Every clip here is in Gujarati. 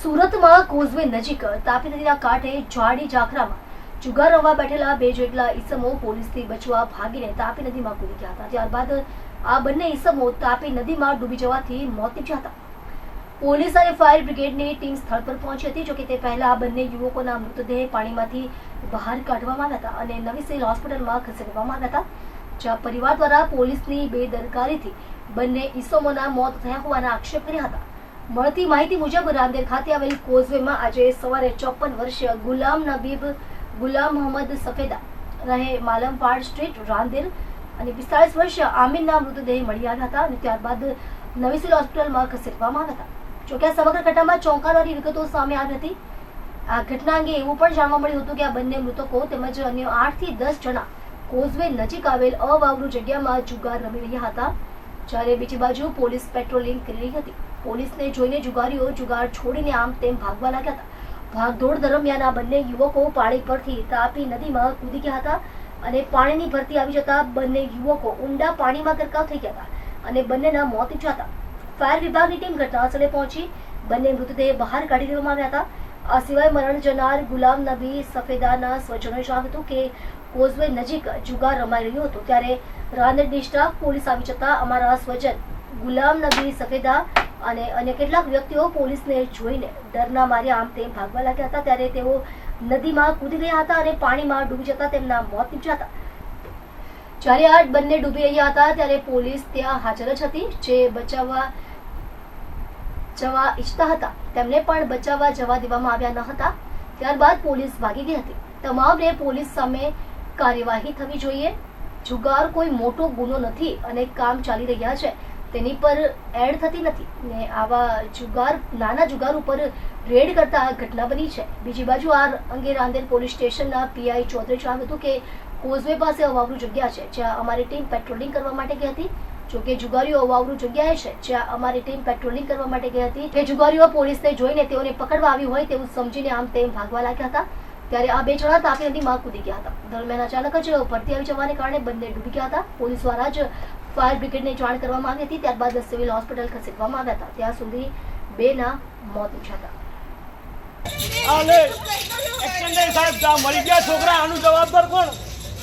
સુરતમાં કોઝવે નજીક તાપી નદીના કાંઠે જાડી ઝાખરામાં જુગાર રમવા બેઠેલા બે જેટલા ઈસમો પોલીસથી બચવા ભાગીને તાપી નદીમાં કૂદી ગયા હતા. ત્યારબાદ આ બંને ઈસમો તાપી નદીમાં ડૂબી જવાથી મોત નીપજ્યા હતા. પોલીસ અને ફાયર બ્રિગેડની ટીમ સ્થળ પર પહોંચી હતી જોકે તે પહેલા આ બંને યુવકોના મૃતદેહ પાણીમાંથી બહાર કાઢવામાં આવ્યા હતા અને નવી સિવિલ હોસ્પિટલમાં ખસેડવામાં આવ્યા હતા, જ્યાં પરિવાર દ્વારા પોલીસની બેદરકારીથી બંને ઈસમોના મોત થયા હોવાના આક્ષેપ કર્યા હતા. મળતી માહિતી મુજબ રાંદેર ખાતે આવેલ કોઝવેમાં આજે સવારે ચોપન વર્ષીય ગુલામ નબીબ ગુલામ મોહમ્મદ સફેદા રહે માલમપાડ સ્ટ્રીટ, રાંદેર અને પિસ્તાળીસ વર્ષીય આમીનના મૃતદેહ મળી આવ્યા હતા અને ત્યારબાદ નવીસિલ હોસ્પિટલમાં ખસેડવામાં આવ્યા હતા. જોકે આ સમગ્ર ઘટનામાં ચોંકાવનારી વિગતો સામે આવી હતી. આ ઘટના અંગે એવું પણ જાણવા મળ્યું હતું કે આ બંને મૃતકો તેમજ અન્ય આઠથી દસ જણા કોઝવે નજીક આવેલ અવાવરૂ જગ્યામાં જુગાર રમી રહ્યા હતા. જ્યારે બીજી બાજુ પોલીસ પેટ્રોલિંગ કરી રહી હતી. પોલીસને જોઈને જુગારીઓ જુગાર છોડીને આમ તેમ ભાગવા લાગ્યા હતા. ભાગદોડ દરમિયાન આ બંને યુવકો પાણી પરથી તાપી નદીમાં કૂદી ગયા હતા અને પાણીની ભરતી આવી જતા બંને યુવકો ઊંડા પાણીમાં ગરકાવ થઈ ગયા હતા અને બંનેના મોત નીપજ્યા હતા. ફાયર વિભાગની ટીમ ઘટનાસ્થળે પહોંચી બંને મૃતદેહ બહાર કાઢી લેવામાં આવ્યા હતા. આ સિવાય મરણ જનાર ગુલામ નબી સફેદાના સ્વજનોએ જણાવ્યું હતું કે કોઝવે નજીક જુગાર રમાઈ રહ્યો હતો. ત્યારે રાંદેરની સ્ટાફ પોલીસ આવી જતા અમારા સ્વજન ગુલામ નબી સફેદા અને અન્ય કેટલાક વ્યક્તિઓ પોલીસને જોઈને ડરના માર્યા. આમ તેમ ભાગવા લાગ્યા હતા ત્યારે તેઓ નદીમાં કૂદી ગયા હતા અને પાણીમાં ડૂબી જતા તેમના મોત નીપજ્યા હતા. જ્યારે આ બંને ડૂબી રહ્યા હતા ત્યારે પોલીસ ત્યાં હાજર જ હતી, જે બચાવવા જવા ઈચ્છતા હતા. તેમને પણ બચાવવા જવા દેવામાં આવ્યા ન હતા. ત્યારબાદ પોલીસ ભાગી ગઈ હતી. તમામને પોલીસ સામે કાર્યવાહી થવી જોઈએ. જુગાર કોઈ મોટો ગુનો નથી અને કામ ચાલી રહ્યા છે. તેની પર એડ થતી નથી ને આવા જુગાર, નાના જુગાર ઉપર રેડ કરતા ઘટના બની છે. બીજી બાજુ આ અંગે રાંદેર પોલીસ સ્ટેશનના પીઆઈ ચૌધરી જણાવ્યું હતું કે કોઝવે પાસે અવાવરું જગ્યા છે, જ્યાં અમારી ટીમ પેટ્રોલિંગ કરવા માટે ગઈ હતી. જોકે જુગારીઓ અવાવરું જગ્યાએ છે, જ્યાં અમારી ટીમ પેટ્રોલિંગ કરવા માટે ગઈ હતી. કે જુગારીઓ પોલીસને જોઈને તેઓને પકડવા આવી હોય તેવું સમજીને આમ તેમ ભાગવા લાગ્યા હતા. ત્યારે આ બે જણા તાપી નદીમાં કૂદી ગયા હતા. દરમિયાન અચાનક જ ભરતી આવી જવાને કારણે બંને ડૂબી ગયા હતા. પોલીસ દ્વારા જ ફાયર બ્રિગેડને જાણ કરવામાં આવી હતી ત્યારબાદ સિવિલ હોસ્પિટલ ખસેડવામાં આવ્યા હતા. ત્યાં સુધી બેના મોત નીપજ્યા મરી ગયા છોકરા આનું જવાબદાર કોણ?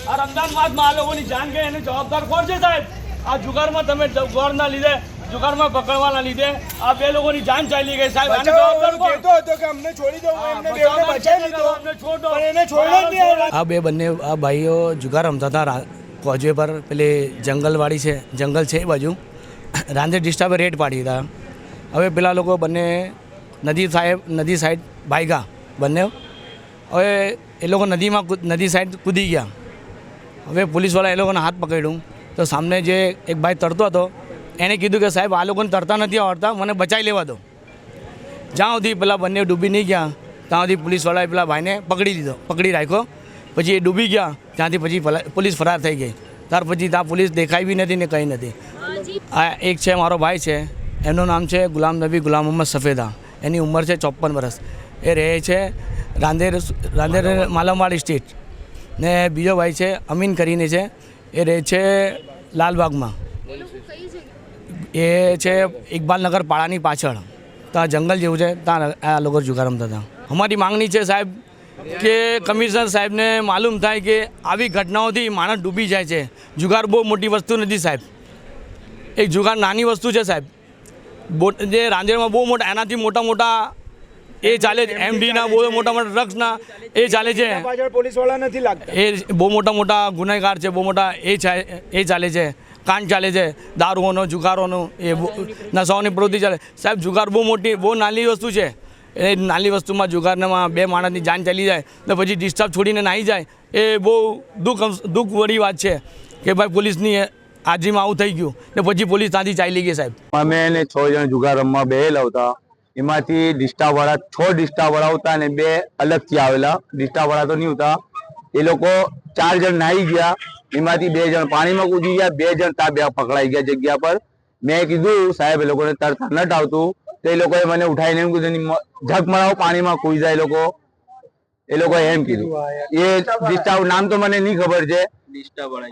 આ રમજાન માસમાં આ લોકોની જાન ગઈ એનું જવાબદાર કોણ છે સાહેબ? આ જુગારમાં તમે જુગારના લીધે જુગારમાં પકડવાના લીધે આ બે લોકોની જાન ચાલી ગઈ સાહેબ આને જવાબદાર કોણ? કહેતો હતો કે અમને છોડી દો એમને બેવને બચાવી લીધો. અમને છોડો? પણ એને છોડ્યો જ નહીં આ બે બંને આ ભાઈઓ જુગાર રમતા હતા કોઝવે પર પેલી જંગલવાડી છે, જંગલ છે એ બાજુ. રાંધે ડિસ્ટર્બે રેડ પાડી હતા હવે પેલા લોકો બંને નદી સાહેબ, નદી સાઈડ ભાઈગા બંને. હવે એ લોકો નદીમાં નદી સાઈડ કૂદી ગયા. હવે પોલીસવાળા એ લોકોને હાથ પકડ્યું. તો સામને જે એક ભાઈ તરતો હતો એણે કીધું કે સાહેબ, આ લોકોને તરતા નથી આવડતા, મને બચાવી લેવા દો. જ્યાં સુધી પેલા બંને ડૂબી નહીં ગયા, ત્યાં સુધી પોલીસવાળાએ પેલા ભાઈને પકડી દીધો પકડી રાખ્યો. પછી એ ડૂબી ગયા. ત્યાંથી પછી પલા- પોલીસ ફરાર થઈ ગઈ. ત્યાર પછી ત્યાં પોલીસ દેખાઈ બી નથી ને કંઈ નથી. આ એક છે, મારો ભાઈ છે. એમનું નામ છે ગુલામ નબી ગુલામ મોહમ્મદ સફેદા. એની ઉંમર છે ચોપન વર્ષ. એ રહે છે રાંદેર રાંદેર માલમવાડી સ્ટેટ. ને બીજો ભાઈ છે અમીન કરીને છે. એ રહે છે લાલબાગમાં. એ છે ઇકબાલનગર પાળાની પાછળ. ત્યાં જંગલ જેવું છે. ત્યાં આ લોકો જુગાર રમતા હતા. અમારી માંગણી છે સાહેબ કે કમિશનર સાહેબને માલુમ થાય કે આવી ઘટનાઓથી માણસ ડૂબી જાય છે. જુગાર બહુ મોટી વસ્તુ નથી સાહેબ. એક જુગાર નાની વસ્તુ છે સાહેબ. બોટ જે રાંદેરમાં બહુ મોટા એનાથી મોટા મોટા એ ચાલે છે. એમડીના બહુ મોટા મોટા ડ્રગ્સના એ ચાલે છે. પોલીસવાળા નથી લાગતા. એ બહુ મોટા મોટા ગુનેગાર છે બહુ મોટા એ એ ચાલે છે. કાંડ ચાલે છે. દારૂઓનો જુગારોનો એ નશાઓની પ્રવૃત્તિ ચાલે. સાહેબ જુગાર બહુ મોટી બહુ નાની વસ્તુ છે. એ નાની વસ્તુમાં જુગારનામાં બે માણસની જાન ચાલી જાય, તો પછી ડિસ્ટર્બ છોડીને નાહી જાય, એ બહુ દુઃખ દુઃખવાળી વાત છે કે ભાઈ પોલીસની હાજરીમાં આવું થઈ ગયું, ને પછી પોલીસ ત્યાંથી ચાલી ગઈ સાહેબ. અમે એને છ જણ જુગાર રમવા બેહેલા હતા, એમાંથી ડિસ્ટાવાળા, છ ડિસ્ટાવાળા હતા અને બે અલગથી આવેલા, ડિસ્ટાવાળા તો નહીં હતા, એ લોકો ચાર જણ નાહી ગયા, એમાંથી બે જણ પાણીમાં કૂદી ગયા, બે જણ તા બે પકડાઈ ગયા જગ્યા પર. મેં કીધું, સાહેબ, એ લોકોને તરતા નટ આવતું તો એ લોકોએ મને ઉઠાવીને એમ કીધું, "ની ઝક મરાવો, પાણીમાં કૂદી જાય લોકો. એ લોકોએ એમ કીધું. એ ડિસ્ટા નામ તો મને નહીં ખબર છે.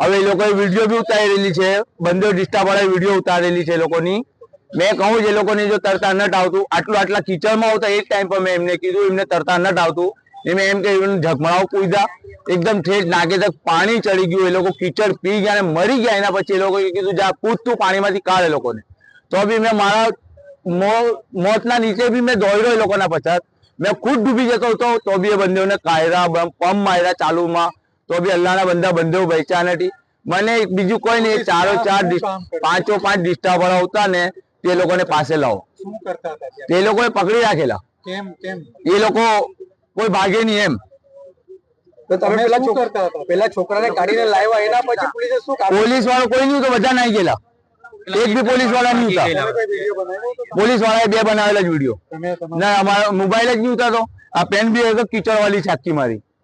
હવે એ લોકોએ વીડિયો બી ઉતારેલી છે. બંને ડિસ્ટા વાળા વીડિયો ઉતારેલી છે લોકોની. મેં કહું જે લોકોને જો તરતા નટ આવતું, આટલું આટલા કિચડમાં આવતા, એ ટાઈમ પર મેં એમને કીધું, એમને તરતા નટ આવતું. એમ એમ કે ઝગમડાવ કૂદ્યા એકદમ ઠેઠ નાકે તક પાણી ચડી ગયું, એ લોકો કીચડ પી ગયા અને મરી ગયા એના પછી એ લોકોએ કીધું, જા કૂદતું પાણીમાંથી, કાઢે લોકોને. તો બી મેં મારા મોતના નીચે બી મેં દોડ્યો એ લોકોના પછાત. મેં ખુદ ડૂબી જતો હતો તો બી એ બંદેઓને કાયરા પંપ માર્યા ચાલુમાં. તો બી અલ્લાહના બંદા બંદેઓ વેચ્યા નથી. મને બીજું કોઈ નહીં ચારો ચાર પાંચો પાંચ ડિસ્ટા વાળા આવતા ને તે લોકોને પાસે લાવો. શું કરતા હતા તે લોકોએ પકડી રાખેલા. કેમ કેમ? એ લોકો કોઈ ભાગે નહીં એમ. તમે પેલા શું કરતા હતા? પેલા છોકરાને કાઢીને લાવ્યા એના પછી પોલીસે શું કામ પોલીસ વાળો કોઈ નહીં તો બધા નાઈ ગયેલા. એક બી પોલીસવાળા નહીં હતો? પોલીસ વાળાએ બે બનાવેલા જ વીડિયો. ના અમારો મોબાઈલ જ નહીં ઉતારતો. આ પેન બી હતો કીચડ વાળી છાતી મારી.